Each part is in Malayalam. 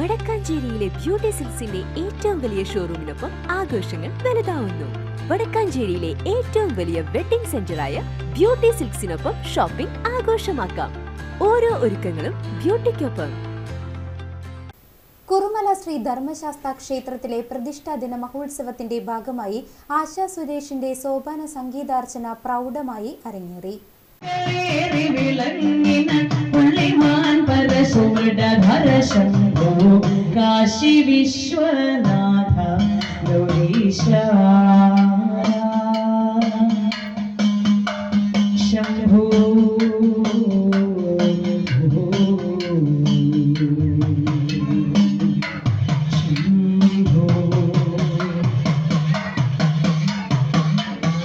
വടക്കാഞ്ചേരിയിലെ ബ്യൂട്ടി സിൽസിന്റെ ഏറ്റവും വലിയ ഷോറൂമിനൊപ്പം ആഘോഷങ്ങൾ വലുതാവുന്നു. വടക്കാഞ്ചേരിയിലെ ഏറ്റവും വലിയ വെഡിംഗ് സെന്ററായ ബ്യൂട്ടി സിൽക്സിനൊപ്പം ഷോപ്പിംഗ് ആഘോഷമാക്കാം. ഓരോ ഒരുക്കങ്ങളും ബ്യൂട്ടിക്കൊപ്പം കുറുമല ശ്രീ ധർമ്മശാസ്ത്ര ക്ഷേത്രത്തിലെ പ്രതിഷ്ഠാ ദിന മഹോത്സവത്തിന്റെ ഭാഗമായി ആശാ സുരേഷിന്റെ സോപാന സംഗീതാർച്ചന പ്രൗഢമായി അരങ്ങേറി. ഏറി വിളങ്ങിന പുള്ളിമാൻ ಕಾಶಿ ವಿಶ್ವನಾಥ ಗೌರೀಶ ಶಂಭೋ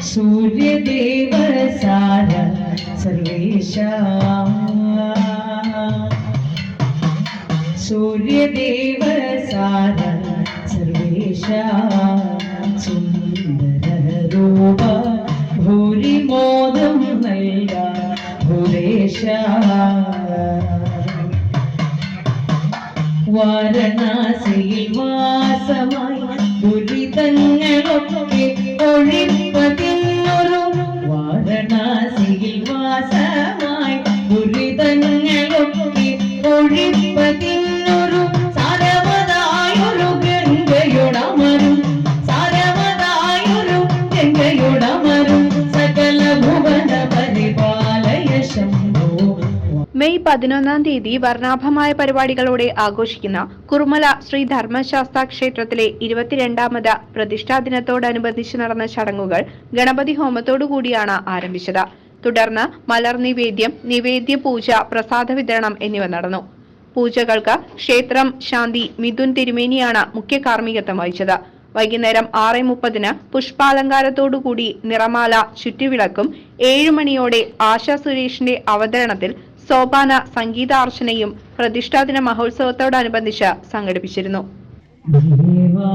सूर्यदेव सार सर्वेशा സൂര്യദേവ സാര സർവേശ സുന്ദര രൂപ ഭൂരിമോദം നൽക ഭൂരേശ വാരണാസിയിൽ വാസമായി ദുരിതങ്ങളൊക്കെ ഒഴിപ്പതിന്നൊരു വാരണാസിയിൽ വാസമായി ദുരിതങ്ങളൊക്കെ ഒഴിപ്പതിന്നൊരു മെയ് പതിനൊന്നാം തീയതി വർണാഭമായ പരിപാടികളോടെ ആഘോഷിക്കുന്ന കുറുമല ശ്രീ ധർമ്മശാസ്ത്ര ക്ഷേത്രത്തിലെ ഇരുപത്തിരണ്ടാമത് പ്രതിഷ്ഠാ ദിനത്തോടനുബന്ധിച്ച് നടന്ന ചടങ്ങുകൾ ഗണപതി ഹോമത്തോടുകൂടിയാണ് ആരംഭിച്ചത്. തുടർന്ന് മലർ നിവേദ്യം നിവേദ്യ പൂജ പ്രസാദ വിതരണം എന്നിവ നടന്നു. പൂജകൾക്ക് ക്ഷേത്രം ശാന്തി മിഥുൻ തിരുമേനിയാണ് മുഖ്യ കാർമ്മികത്വം വഹിച്ചത്. വൈകുന്നേരം ആറ് മുപ്പതിന് പുഷ്പാലങ്കാരത്തോടുകൂടി നിറമാല ചുറ്റുവിളക്കും ഏഴുമണിയോടെ ആശാ സുരേഷിന്റെ അവതരണത്തിൽ സോപാന സംഗീതാർച്ചനയും പ്രതിഷ്ഠാദിന മഹോത്സവത്തോടനുബന്ധിച്ച് സംഘടിപ്പിച്ചിരുന്നു. ദേവാ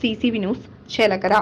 C C V news Chelakkara.